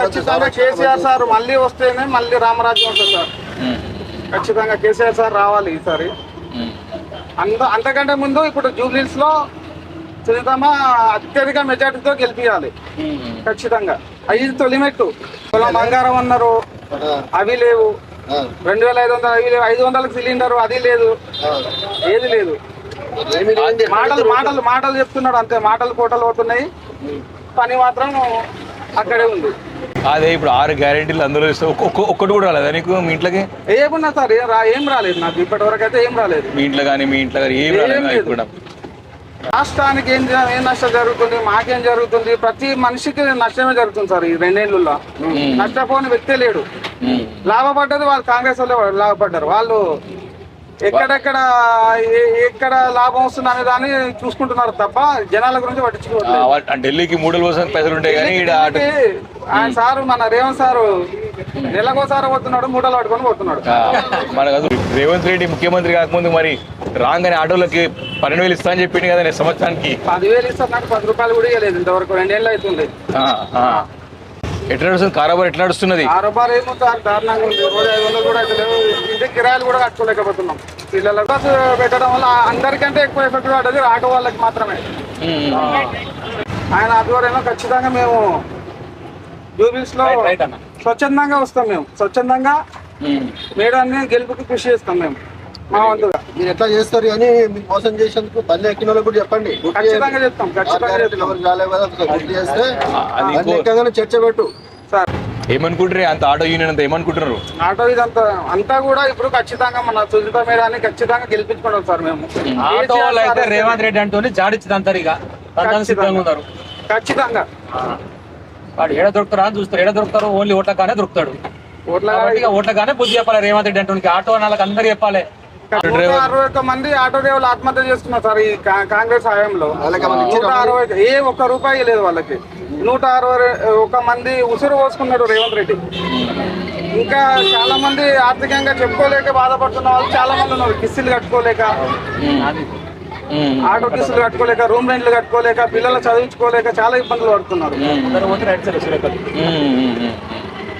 ఖచ్చితంగా కేసీఆర్ సార్ మళ్ళీ వస్తేనే మళ్ళీ రామరాజ్యం ఉంటుంది సార్. ఖచ్చితంగా కేసీఆర్ సార్ రావాలి ఈసారి. అంత అంతకంటే ముందు ఇప్పుడు జూబ్లీస్లో సునీతమ్మ అత్యధిక మెజార్టీతో గెలిపించాలి ఖచ్చితంగా. అవి తొలిమెట్టు పొలం బంగారం అన్నారు. అవి లేవు. రెండు వేల ఐదు వందలు అవి లేవు. ఐదు వందలకు సిలిండర్ అది లేదు. ఏది లేదు. మాటలు మాటలు మాటలు చెప్తున్నాడు అంతే. మాటలు కోటలు అవుతున్నాయి పని మాత్రం అక్కడే ఉంది. అదే ఇప్పుడు ఆరు గ్యారెంటీలు అందులో ఇస్తే ఒక్క- ఒక్క- ఒక్కటి కూడా రాలేదా నీకు మీ ఇంట్లోకి? ఏమున్నా సార్ ఏం రా ఏం రాలేదు నాకు. ఇప్పటి వరకు అయితే ఏం రాలేదు. మీ ఇంట్లో కానీ మీ ఇంట్లో కానీ ఏం రాలేదు లేదు. కూడా రాష్ట్రానికి ఏం ఏం నష్టం జరుగుతుంది మాకేం జరుగుతుంది ప్రతి మనిషికి నష్టమే జరుగుతుంది సార్ ఈ రెండేళ్ళలో నష్టపోని వ్యక్తే లేడు. లాభపడ్డది వాళ్ళు కాంగ్రెస్ వాళ్ళు లాభపడ్డారు. వాళ్ళు ఎక్కడెక్కడ ఎక్కడ లాభం వస్తుంది అనే దాన్ని చూసుకుంటున్నారు తప్ప జనాల గురించి పట్టించుకోవట్లేదు. ఆ ఢిల్లీకి మూడు పైసలు ఉంటాయి కానీ ఆయన సారు మన రేవంత్ సారు నెలకోసారి పోతున్నాడు మూటలు పట్టుకొని పోతున్నాడు. అది రేవంత్ రెడ్డి ముఖ్యమంత్రి కాకముందు మరి రాగానే ఆటోలకి పన్నెండు వేలు ఇస్తా అని చెప్పింది కదా సంవత్సరానికి. పదివేలు ఇస్తారు నాకు పది రూపాయలు కూడా ఇవ్వలేదు ఇంతవరకు రెండేళ్ళు అవుతుంది. ఎట్లా నడుస్తుంది? కారోబార్ ఎట్లా నడుస్తున్నది? కారోబార్ ఏమో సార్ దారుణంగా ఉంది. రోజు ఐదు వందలు కూడా అయితే లేవు. ఇంటికి కిరాయిలు కూడా కట్టుకోలేకపోతున్నాం. పిల్లలకు బస్సు పెట్టడం వల్ల అందరికంటే ఎక్కువ ఎఫెక్ట్ పడ్డది ఆటో వాళ్ళకి మాత్రమే. ఆయన ఆధ్వర్యంలో ఖచ్చితంగా మేము జూబిల్స్లో స్వచ్ఛందంగా వస్తాం మేము. స్వచ్ఛందంగా మేడాన్ని గెలుపుకి కృషి చేస్తాం మేము. మా వంతుగా. మీరు ఎట్లా చేస్తారు అని మీకు మోసం చేసేందుకు బండి ఎక్కిన వాళ్ళకి కూడా చెప్పండి. ఎవరు రాలేవు కదా ఒకసారి గుర్తు చేస్తే అది బండి ఎక్కగానే చర్చ పెట్టు. సార్. ఏమనుకుంటారు అంత ఆటో యూనియన్ అంతా ఏమనుకుంటున్నారు ఆటో ఇదంతా అంతా కూడా ఇప్పుడు ఖచ్చితంగా మన సుజిత మేడాన్ని ఖచ్చితంగా గెలిపించుకుంటాం సార్ మేము. ఆటో వాళ్ళు అయితే రేవంత్ రెడ్డి అంటూనే జాడిచ్చిదంటారు ఇక. సిద్ధంగా ఉన్నారు. ఖచ్చితంగా. వాడు ఏడ దొరుకుతారా అని చూస్తారు ఏడ దొరుకుతారు? ఓన్లీ ఓట్లగానే దొరుకుతాడు. ఓట్ల ఓట్లగానే బుద్ధి చెప్పాలి రేవంత్ రెడ్డి అంటూ ఆటో వాళ్ళకి అందరు చెప్పాలి. అరవై ఒక్క మంది ఆటో డ్రైవర్లు ఆత్మహత్య చేసుకున్నారు సార్ ఈ కాంగ్రెస్ హయాంలో. నూట అరవై ఏ ఒక్క రూపాయి లేదు వాళ్ళకి. నూట అరవై ఒక మంది ఉసురు పోసుకున్నాడు రేవంత్ రెడ్డి. ఇంకా చాలా మంది ఆర్థికంగా చెప్పుకోలేక బాధపడుతున్న వాళ్ళు చాలా మంది ఉన్నారు. కిస్తులు కట్టుకోలేక ఆటో కిస్తులు కట్టుకోలేక రూమ్ రెంట్లు కట్టుకోలేక పిల్లలు చదివించుకోలేక చాలా ఇబ్బందులు పడుతున్నారు.